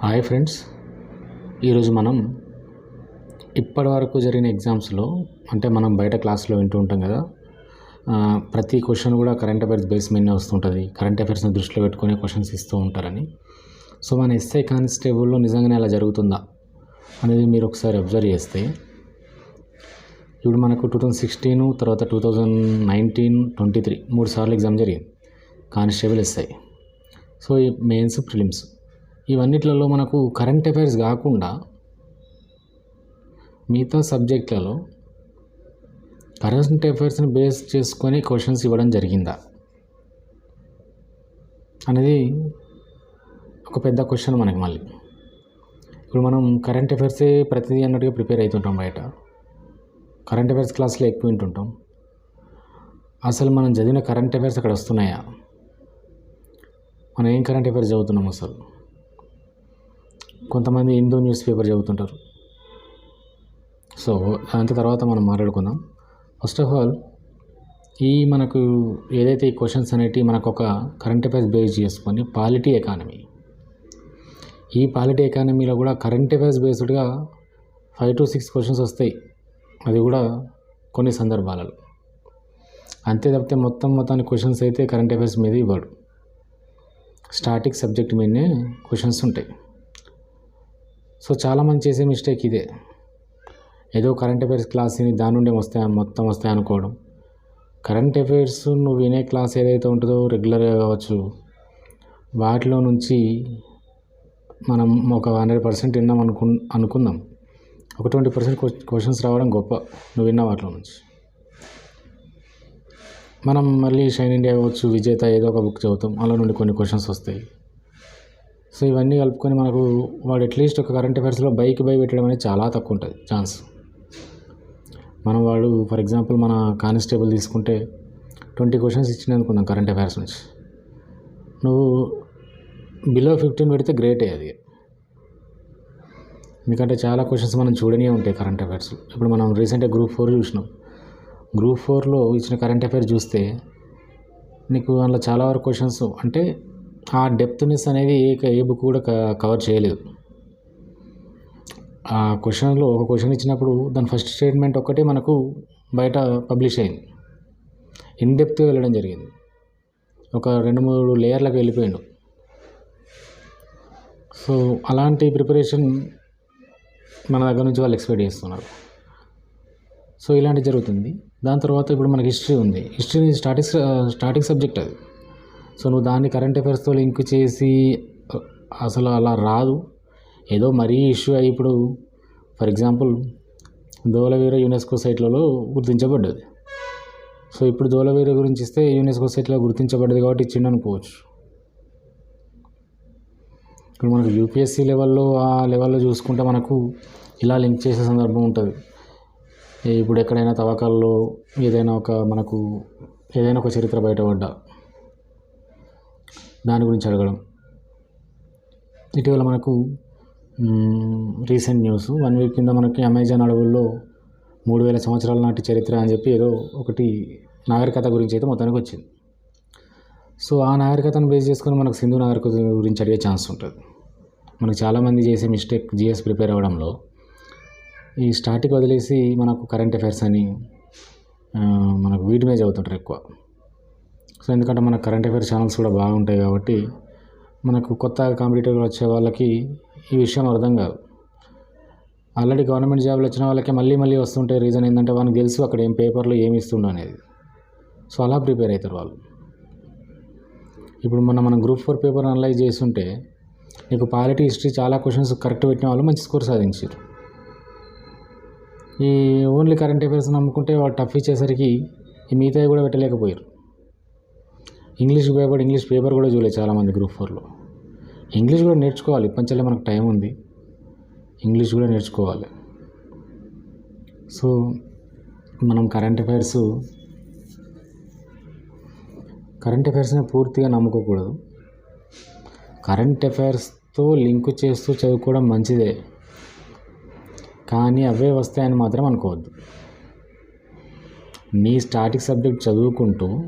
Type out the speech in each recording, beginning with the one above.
Hi friends. ఈరోజు మనం ఇప్పటి వరకు జరిగిన ఎగ్జామ్స్లో అంటే మనం బయట క్లాస్లో వింటూ ఉంటాం కదా ప్రతి క్వశ్చన్ కూడా కరెంట్ అఫైర్స్ బేస్ మీదనే వస్తుంటుంది. కరెంట్ అఫైర్స్ని దృష్టిలో పెట్టుకునే క్వశ్చన్స్ ఇస్తూ ఉంటారని. సో మన ఎస్ఐ కానిస్టేబుల్లో నిజంగానే అలా జరుగుతుందా అనేది మీరు ఒకసారి అబ్జర్వ్ చేస్తే ఇప్పుడు మనకు టూ థౌజండ్ సిక్స్టీన్ తర్వాత two thousand nineteen twenty three మూడు సార్లు ఎగ్జామ్ జరిగింది కానిస్టేబుల్ ఎస్ఐ. సో ఈ మెయిన్స్ ప్రిలిమ్స్ ఇవన్నిట్లలో మనకు కరెంట్ అఫైర్స్ కాకుండా మిగతా సబ్జెక్టులలో కరెంట్ అఫైర్స్ని బేస్ చేసుకొని క్వశ్చన్స్ ఇవ్వడం జరిగిందా? అనేది ఒక పెద్ద క్వశ్చన్ మనకి మళ్ళీ. ఇప్పుడు మనం కరెంట్ అఫైర్సే ప్రతిదీ అన్నట్టుగా ప్రిపేర్ అవుతుంటాం బయట. కరెంట్ అఫైర్స్ క్లాస్లో ఎక్కువ వింటుంటాం. అసలు మనం చదివిన కరెంట్ అఫైర్స్ అక్కడ వస్తున్నాయా? మనం ఏం కరెంట్ అఫైర్స్ చదువుతున్నాం అసలు? కొంతమంది హిందూ న్యూస్ పేపర్ చదువుతుంటారు. సో అంత తర్వాత మనం మాట్లాడుకుందాం. ఫస్ట్ ఆఫ్ ఆల్ ఈ మనకు ఏదైతే ఈ క్వశ్చన్స్ అనేటివి మనకు ఒక కరెంట్ అఫైర్స్ బేస్ చేసుకొని పాలిటీ ఎకానమీ ఈ పాలిటీ ఎకానమీలో కూడా కరెంట్ అఫైర్స్ బేస్డ్గా ఫైవ్ టు సిక్స్ క్వశ్చన్స్ వస్తాయి. అది కూడా కొన్ని సందర్భాలలో. అంతే తప్పితే మొత్తం మొత్తానికి క్వశ్చన్స్ అయితే కరెంట్ అఫైర్స్ మీద ఇవ్వడు. స్టాటిక్ సబ్జెక్ట్ మీదనే క్వశ్చన్స్ ఉంటాయి. సో చాలామంది చేసే మిస్టేక్ ఇదే. ఏదో కరెంట్ అఫైర్స్ క్లాస్ విని దాని నుండే వస్తాయి? మొత్తం వస్తాయి అనుకోవడం. కరెంట్ అఫైర్స్ నువ్వు వినే క్లాస్ ఏదైతే ఉంటుందో రెగ్యులర్గా కావచ్చు వాటిలో నుంచి మనం ఒక హండ్రెడ్ పర్సెంట్ విన్నాం అనుకు అనుకుందాం. ఒక ట్వంటీ పర్సెంట్ క్వశ్చన్స్ రావడం గొప్ప. నువ్వు విన్న వాటిలో నుంచి. మనం మళ్ళీ షైన్ ఇండియా కావచ్చు విజేత ఏదో ఒక బుక్ చదువుతాం. అందులో నుండి కొన్ని క్వశ్చన్స్ వస్తాయి. సో ఇవన్నీ కలుపుకొని మనకు వాడు అట్లీస్ట్ ఒక కరెంట్ అఫైర్స్లో బైక్ బై పెట్టడం అనేది చాలా తక్కువ ఉంటుంది ఛాన్స్. మనం వాడు ఫర్ ఎగ్జాంపుల్ మన కానిస్టేబుల్ తీసుకుంటే ట్వంటీ క్వశ్చన్స్ ఇచ్చింది అనుకుందాం కరెంట్ అఫైర్స్ నుంచి. నువ్వు బిలో ఫిఫ్టీన్ పెడితే గ్రేటే అది. ఎందుకంటే చాలా క్వశ్చన్స్ మనం చూడనే ఉంటాయి కరెంట్ అఫైర్స్. ఇప్పుడు మనం రీసెంట్గా గ్రూప్ ఫోర్ చూసినాం. గ్రూప్ ఫోర్లో ఇచ్చిన కరెంట్ అఫైర్ చూస్తే నీకు అందులో చాలా వరకు క్వశ్చన్స్ అంటే ఆ డెప్త్నెస్ అనేది ఏ ఏ బుక్ కూడా కవర్ చేయలేదు. ఆ క్వశ్చన్లో ఒక క్వశ్చన్ ఇచ్చినప్పుడు దాని ఫస్ట్ స్టేట్మెంట్ ఒక్కటే మనకు బయట పబ్లిష్ అయింది. ఇన్ డెప్త్ వెళ్ళడం జరిగింది. ఒక రెండు మూడు లేయర్లకు వెళ్ళిపోయాడు. సో అలాంటి ప్రిపరేషన్ మన దగ్గర నుంచి వాళ్ళు ఎక్స్పెక్ట్ చేస్తున్నారు. సో ఇలాంటి జరుగుతుంది. దాని తర్వాత ఇప్పుడు మనకి హిస్టరీ ఉంది. హిస్టరీ స్టార్టింగ్ స్టాటిక్ సబ్జెక్ట్ అది. సో నువ్వు దాన్ని కరెంట్ అఫైర్స్తో లింక్ చేసి అసలు అలా రాదు. ఏదో మరీ ఇష్యూ అయ్యి ఇప్పుడు ఫర్ ఎగ్జాంపుల్ ధోలవీర యునెస్కో సైట్లలో గుర్తించబడ్డది. సో ఇప్పుడు ధోలవీర గురించి ఇస్తే యునెస్కో సైట్లో గుర్తించబడ్డది కాబట్టి ఇచ్చిండు అనుకోవచ్చు. ఇప్పుడు మనకు యూపీఎస్సీ లెవెల్లో ఆ లెవెల్లో చూసుకుంటే మనకు ఇలా లింక్ చేసే సందర్భం ఉంటుంది. ఇప్పుడు ఎక్కడైనా తవ్వకాల్లో ఏదైనా ఒక మనకు ఏదైనా ఒక చరిత్ర బయటపడ్డా. దాని గురించి అడగడం. ఇటీవల మనకు రీసెంట్ న్యూస్. వన్ వీక్ కింద మనకి అమెజాన్ అడవుల్లో మూడు వేల సంవత్సరాల నాటి చరిత్ర అని చెప్పి ఏదో ఒకటి నాగరికత గురించి అయితే మొత్తానికి వచ్చింది. సో ఆ నాగరికతను బేస్ చేసుకొని మనకు సింధు నాగరికత గురించి అడిగే ఛాన్స్ ఉంటుంది. మనకు చాలామంది చేసే మిస్టేక్ జిఎస్ ప్రిపేర్ అవ్వడంలో ఈ స్టాటిక్ వదిలేసి మనకు కరెంట్ అఫైర్స్ అని మనకు వీటి మీద చదువుతుంటారు ఎక్కువ. సో ఎందుకంటే మన కరెంట్ అఫైర్స్ ఛానల్స్ కూడా బాగుంటాయి కాబట్టి మనకు కొత్త కాంపిటేటివ్ వచ్చే వాళ్ళకి ఈ విషయం అర్థం కాదు. ఆల్రెడీ గవర్నమెంట్ జాబ్లు వచ్చిన వాళ్ళకి మళ్ళీ మళ్ళీ వస్తుంటే రీజన్ ఏంటంటే వాళ్ళకి తెలుసు అక్కడ ఏం పేపర్లో ఏమి ఇస్తుండ అనేది. సో అలా ప్రిపేర్ అవుతారు వాళ్ళు. ఇప్పుడు మన మనం గ్రూప్ ఫోర్ పేపర్ అనలైజ్ చేస్తుంటే నీకు పాలిటీ హిస్టరీ చాలా క్వశ్చన్స్ కరెక్ట్ పెట్టిన వాళ్ళు మంచి స్కోర్ సాధించారు ఈ ఓన్లీ కరెంట్ అఫైర్స్ నమ్ముకుంటే వాళ్ళు టఫ్ ఇచ్చేసరికి ఈ మిగతావి కూడా పెట్టలేకపోయారు ఇంగ్లీష్ పేపర్ ఇంగ్లీష్ పేపర్ కూడా చూడలేదు చాలామంది గ్రూప్ ఫోర్లో. ఇంగ్లీష్ కూడా నేర్చుకోవాలి ఇప్పటికే మనకు టైం ఉంది. ఇంగ్లీష్ కూడా నేర్చుకోవాలి. సో మనం కరెంట్ అఫైర్స్ కరెంట్ అఫైర్స్ని పూర్తిగా నమ్ముకోకూడదు. కరెంట్ అఫైర్స్తో లింక్ చేస్తూ చదువుకోవడం మంచిదే. కానీ అవే వస్తాయని మాత్రం అనుకోవద్దు. మీ స్టాటిక్ సబ్జెక్ట్ చదువుకుంటూ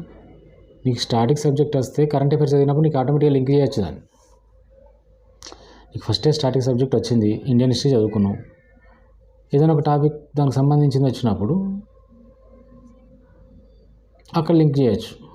నీకు స్టాటిక్ సబ్జెక్ట్ వస్తే కరెంట్ అఫైర్స్ చదివినప్పుడు నీకు ఆటోమేటిక్గా లింక్ చేయొచ్చు దాన్ని. నీకు ఫస్టే స్టార్టింగ్ సబ్జెక్ట్ వచ్చింది ఇండియన్ హిస్టరీ చదువుకున్నావు. ఏదైనా ఒక టాపిక్ దానికి సంబంధించింది వచ్చినప్పుడు అక్కడ లింక్ చేయొచ్చు.